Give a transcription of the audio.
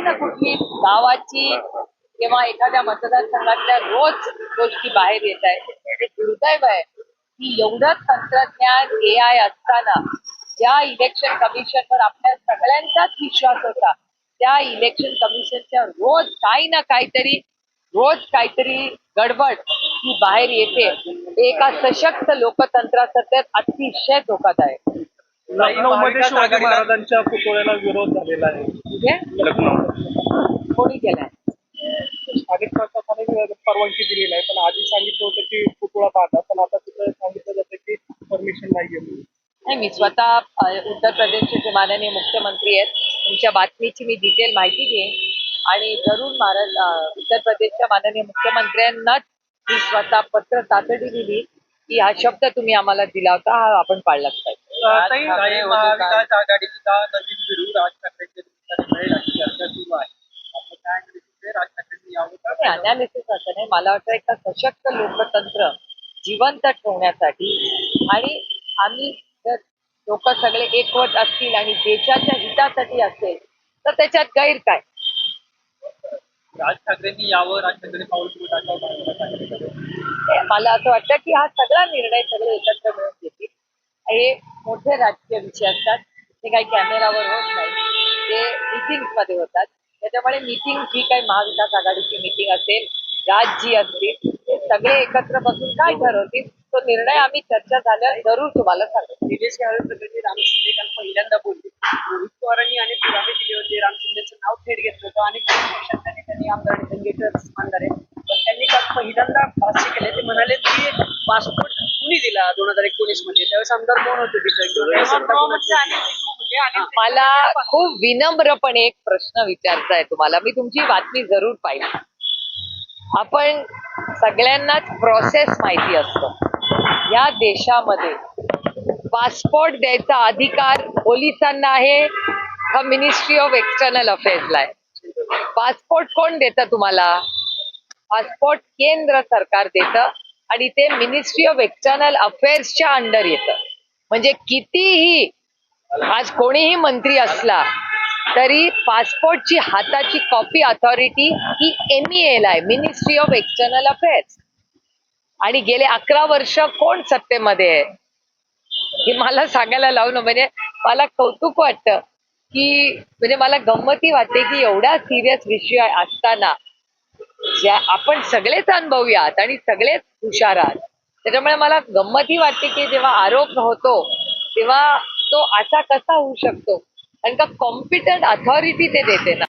कुठली ना कुठली गावाची किंवा एखाद्या मतदारसंघातल्या रोज गोष्टी बाहेर येत आहेत. ते दुर्दैव आहे की एवढं तंत्रज्ञान ए आय असताना ज्या इलेक्शन कमिशनवर आपल्या सगळ्यांचाच विश्वास होता. त्या इलेक्शन कमिशनच्या रोज काही ना काहीतरी रोज काहीतरी गडबड ही बाहेर येते. एका सशक्त लोकतंत्रासाठी अतिशय धोकादायक. लखनौ मध्ये शिवाजी महाराजांच्या पुतळ्याला विरोध झालेला आहे. म्हणजे? लखनौ कोणी केलाय? स्थानिक प्रशासनाने परवानगी दिलेली आहे पण आधी सांगितलं होतं की पुतळा बांधा पण आता तिथं सांगितलं जातं की परमिशन नाही नाही मी स्वतः उत्तर प्रदेशचे जे माननीय मुख्यमंत्री आहेत तुमच्या बातमीची मी डिटेल माहिती घेईन. आणि जरूर महाराज उत्तर प्रदेशच्या माननीय मुख्यमंत्र्यांनाच मी स्वतः पत्र तातडी दिली की हा शब्द तुम्ही आम्हाला दिला होता हा आपण पाळलाच पाहिजे. ताई, काही महाविकास आघाडीचा नवीन राज चर्चा सुरू आहे. अनालिसिस असं नाही. मला वाटतं एका सशक्त लोकतंत्र जिवंत ठेवण्यासाठी आणि आम्ही जर लोक सगळे एकवट असतील आणि देशाच्या हितासाठी असेल तर त्याच्यात गैर काय? राज ठाकरेंनी यावं राज ठाकरे पाऊल मला असं वाटतं की हा सगळा निर्णय सगळे एकत्र मिळून हे मोठे राजकीय विषय असतात. ते काही कॅमेरावर होत नाही. ते मिटिंग्समध्ये होतात. त्याच्यामुळे मीटिंग जी काही महाविकास आघाडीची मीटिंग असेल राजजी असतील ते सगळे एकत्र बसून काय ठरवतील तो निर्णय आम्ही चर्चा झाल्या जरूर तुम्हाला सांगतो. निलेश यादव प्रकरणी राम शिंदे काल पहिल्यांदा बोलले. रोहित पवारांनी अनेक पुरावे दिले होते. राम शिंदेचं नाव थेट घेतलं होतं. अनेक पक्षांच्या नेत्यांनी आमदार आणि मानणारे त्यांनी पहिल्यांदा भाष्य केले ते म्हणाले की पासपोर्ट कुणी दिला दोन हजार एकोणीसमध्ये? त्यावेळेस आमदार कोण होते तिथं? मला खूप विनम्रपणे एक प्रश्न विचारचा आहे तुम्हाला. मी तुमची बातमी जरूर पाहिली. आपण सगळ्यांनाच प्रोसेस माहिती असतो. या देशामध्ये पासपोर्ट द्यायचा अधिकार पोलिसांना आहे का मिनिस्ट्री ऑफ एक्सटर्नल अफेअर्सला आहे? पासपोर्ट कोण देतं तुम्हाला? पासपोर्ट केंद्र सरकार देतं आणि ते मिनिस्ट्री ऑफ एक्सटर्नल अफेअर्सच्या अंडर येतं. म्हणजे कितीही आज कोणीही मंत्री असला तरी पासपोर्टची हाताची कॉपी अथॉरिटी ही एमईएल आहे मिनिस्ट्री ऑफ एक्सटर्नल अफेअर्स आणि गेले अकरा वर्ष कोण सत्तेमध्ये आहे? हे मला सांगायला लावून म्हणजे मला कौतुक वाटतं की म्हणजे मला गंमती वाटते की एवढा सिरियस विषय असताना ज्या आपण सगळेच अनुभवी आहात आणि सगळेच हुशार आहात. त्याच्यामुळे मला गंमतही वाटते की जेव्हा आरोप होतो तेव्हा तो असा कसा होऊ शकतो? कारण का कॉम्पिटंट अथॉरिटी ते देते ना.